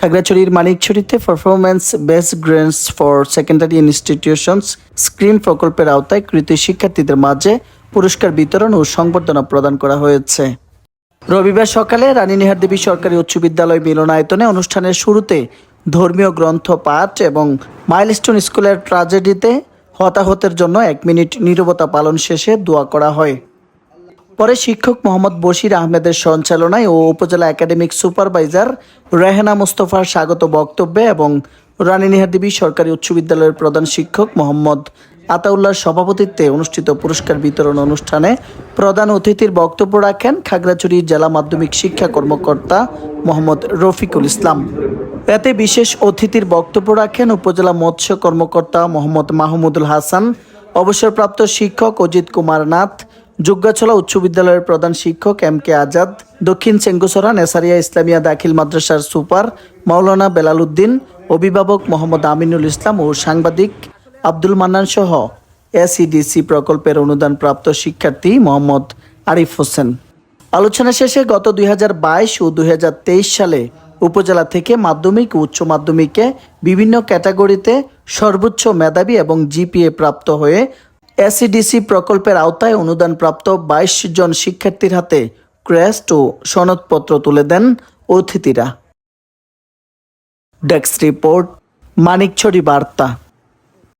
খাগড়াছড়ির মানিকছড়িতে performance best grants for secondary institutions screen প্রকল্পের আওতায় কৃতি শিক্ষার্থীদের মাঝে পুরস্কার বিতরণ ও সংবর্ধনা প্রদান করা হয়েছে। রবিবার সকালে রানী রানীনিহার দেবী সরকারি উচ্চ বিদ্যালয় মিলনায়তনে অনুষ্ঠানের শুরুতে ধর্মীয় গ্রন্থ পাঠ এবং মাইলস্টোন স্কুলের ট্রাজেডিতে হতাহতের জন্য এক মিনিট নীরবতা পালন শেষে দোয়া করা হয়। পরে শিক্ষক মোহাম্মদ বশির আহমেদের সঞ্চালনায় ও উপজেলা একাডেমিক সুপারভাইজার রেহানা মুস্তফার স্বাগত বক্তব্যে এবং রানীনিহার দেবী সরকারি উচ্চ বিদ্যালয়ের প্রধান শিক্ষক মোহাম্মদ আতাউল্লাহর সভাপতিত্বে অনুষ্ঠিত পুরস্কার বিতরণ অনুষ্ঠানে প্রধান অতিথির বক্তব্য রাখেন খাগড়াছড়ি জেলা মাধ্যমিক শিক্ষা কর্মকর্তা মোহাম্মদ রফিকুল ইসলাম। এতে বিশেষ অতিথির বক্তব্য রাখেন উপজেলা মৎস্য কর্মকর্তা মোহাম্মদ মাহমুদুল হাসান, অবসরপ্রাপ্ত শিক্ষক অজিত কুমার নাথ যুগাছলা উচ্চ বিদ্যালয়ের প্রধান শিক্ষক এম কে আজাদ, দক্ষিণ চেঙ্গুসরা নেসারিয়া ইসলামিয়া দাখিল মাদ্রাসার সুপার মাওলানা বেলাল উদ্দিন অভিভাবক মোহাম্মদ আমিনুল ইসলাম ও সাংবাদিক আব্দুল মান্নান সহ এসইডিসি প্রকল্পের অনুদানপ্রাপ্ত শিক্ষার্থী মোহাম্মদ আরিফ হোসেন। আলোচনা শেষে গত দুই হাজার বাইশ ও দুই হাজার তেইশ সালে উপজেলা থেকে মাধ্যমিক ও উচ্চ মাধ্যমিকে বিভিন্ন ক্যাটাগরিতে সর্বোচ্চ মেধাবী এবং জিপিএ প্রাপ্ত হয়ে এসিডিসি প্রকল্পের আওতায় অনুদানপ্রাপ্ত বাইশ জন শিক্ষার্থীর হাতে ক্রেস্ট ও সনদপত্র তুলে দেন অতিথিরা। ডেস্ক রিপোর্ট, মানিকছড়ি বার্তা।